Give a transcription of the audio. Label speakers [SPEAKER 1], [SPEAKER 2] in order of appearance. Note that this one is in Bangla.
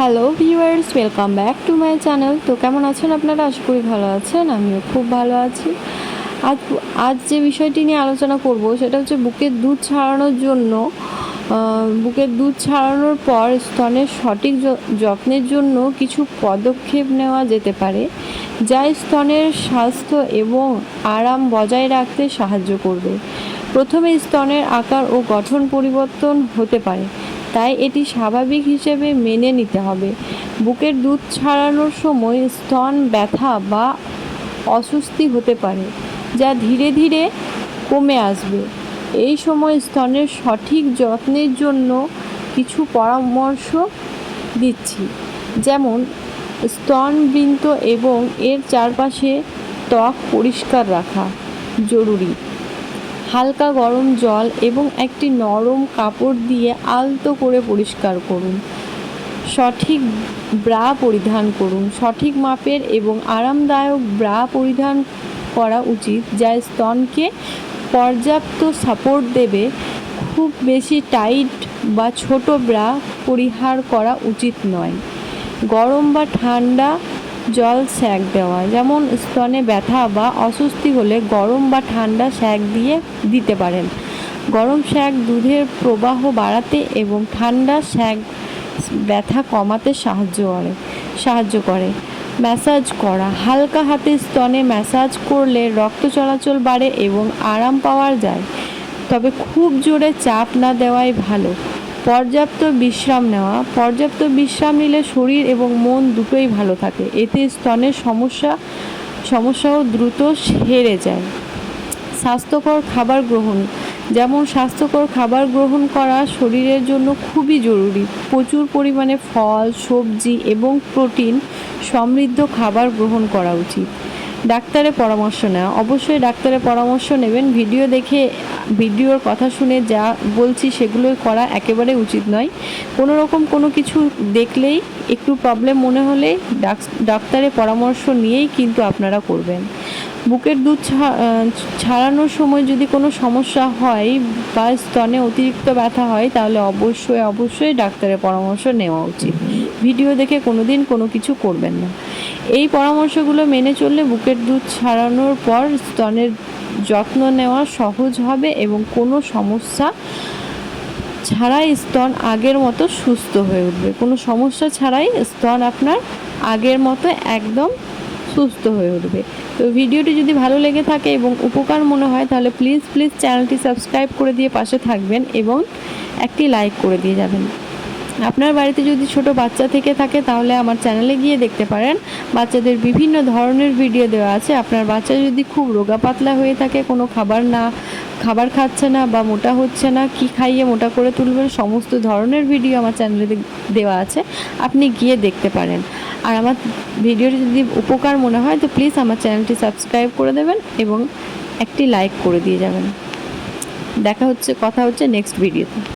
[SPEAKER 1] Hello viewers welcome back to my channel তো কেমন আছেন আপনারা? আশা করি ভালো আছেন, আমিও খুব ভালো আছি। আজ আজ যে বিষয়টি নিয়ে আলোচনা করব, সেটা হচ্ছে বুকের দুধ ছাড়ানোর জন্য বুকের দুধ ছাড়ানোর পর স্তনের সঠিক যত্নের জন্য কিছু পদক্ষেপ নেওয়া যেতে পারে, যা স্তনের স্বাস্থ্য এবং আরাম বজায় রাখতে সাহায্য করবে। প্রথমে স্তনের আকার ও গঠন পরিবর্তন হতে পারে। তাই এটি স্বাভাবিক হিসেবে মেনে নিতে হবে। বুকের দুধ ছাড়ানোর সময় স্তন ব্যথা বা অস্বস্তি হতে পারে, যা ধীরে ধীরে কমে আসবে। এই সময় স্তনের সঠিক যত্নের জন্য কিছু পরামর্শ দিচ্ছি, যেমন স্তনবৃন্ত এবং এর চারপাশে ত্বক পরিষ্কার রাখা জরুরি। হালকা গরম জল এবং একটি নরম কাপড় দিয়ে আলতো করে পরিষ্কার করুন। সঠিক ব্রা পরিধান করুন। সঠিক মাপের এবং আরামদায়ক ব্রা পরিধান করা উচিত, যা স্তনকে পর্যাপ্ত সাপোর্ট দেবে। খুব বেশি টাইট বা ছোট ব্রা পরিহার করা উচিত নয়। গরম বা ঠান্ডা জল স্যাক দেওয়া। যেমন স্তনে ব্যথা বা অস্বস্তি হলে গরম বা ঠান্ডা স্যাক দিয়ে দিতে পারেন। গরম স্যাক দুধের প্রবাহ বাড়াতে এবং ঠান্ডা স্যাক ব্যথা কমাতে সাহায্য করে সাহায্য করে। ম্যাসাজ করা। হালকা হাতে স্তনে ম্যাসাজ করলে রক্ত চলাচল বাড়ে এবং আরাম পাওয়া যায়। তবে খুব জোরে চাপ না দেওয়াই ভালো। পর্যাপ্ত বিশ্রাম নেওয়া, পর্যাপ্ত বিশ্রাম নিলে শরীর এবং মন দুটোই ভালো থাকে। এতে স্তনের সমস্যা, সমস্যাও দ্রুত সেরে যায়। স্বাস্থ্যকর খাবার গ্রহণ, যেমন স্বাস্থ্যকর খাবার গ্রহণ করা শরীরের জন্য খুবই জরুরি। প্রচুর পরিমাণে ফল, সবজি এবং প্রোটিন সমৃদ্ধ খাবার গ্রহণ করা উচিত। ডাক্তারের পরামর্শ নেওয়া। অবশ্যই ডাক্তারের পরামর্শ নেবেন। ভিডিও দেখে, ভিডিওর কথা শুনে যা বলছি সেগুলো করা একেবারে উচিত নয়। কোনো রকম কোনো কিছু দেখলেই একটু প্রবলেম মনে হলে ডাক- ডাক্তারের পরামর্শ নিয়েই কিন্তু আপনারা করবেন। বুকের দুধ ছাড়ানোর সময় যদি কোনো সমস্যা হয় বা স্তনে অতিরিক্ত ব্যথা হয়, তাহলে অবশ্যই অবশ্যই ডাক্তারের পরামর্শ নেওয়া উচিত। ভিডিও দেখে কোনো দিন কোনো কিছু করবেন না। এই পরামর্শগুলো মেনে চললে বুকের দুধ ছাড়ানোর পর স্তনের যত্ন নেওয়া সহজ হবে এবং কোনো সমস্যা ছাড়াই স্তন আগের মতো সুস্থ হয়ে উঠবে। কোনো সমস্যা ছাড়াই স্তন আপনার আগের মতো একদম সুস্থ হয়ে উঠবে। তো ভিডিওটি যদি ভালো লেগে থাকে এবং উপকার মনে হয়, তাহলে প্লিজ প্লিজ চ্যানেলটি সাবস্ক্রাইব করে দিয়ে পাশে থাকবেন এবং একটি লাইক করে দিয়ে যাবেন। আপনার বাড়িতে যদি ছোট বাচ্চা থেকে থাকে, তাহলে আমার চ্যানেলে গিয়ে দেখতে পারেন। বাচ্চাদের বিভিন্ন ধরনের ভিডিও দেওয়া আছে। আপনার বাচ্চা যদি খুব রোগা পাতলা হয়ে থাকে, কোনো খাবার না, খাবার খাচ্ছে না বা মোটা হচ্ছে না, কি খাইয়ে মোটা করে তুলবেন, সমস্ত ধরনের ভিডিও আমার চ্যানেলে দেওয়া আছে। আপনি গিয়ে দেখতে পারেন। আর আমার ভিডিওটি যদি উপকার মনে হয়, তো প্লিজ আমার চ্যানেলটি সাবস্ক্রাইব করে দেবেন এবং একটি লাইক করে দিয়ে যাবেন। দেখা হচ্ছে, কথা হচ্ছে নেক্সট ভিডিওতে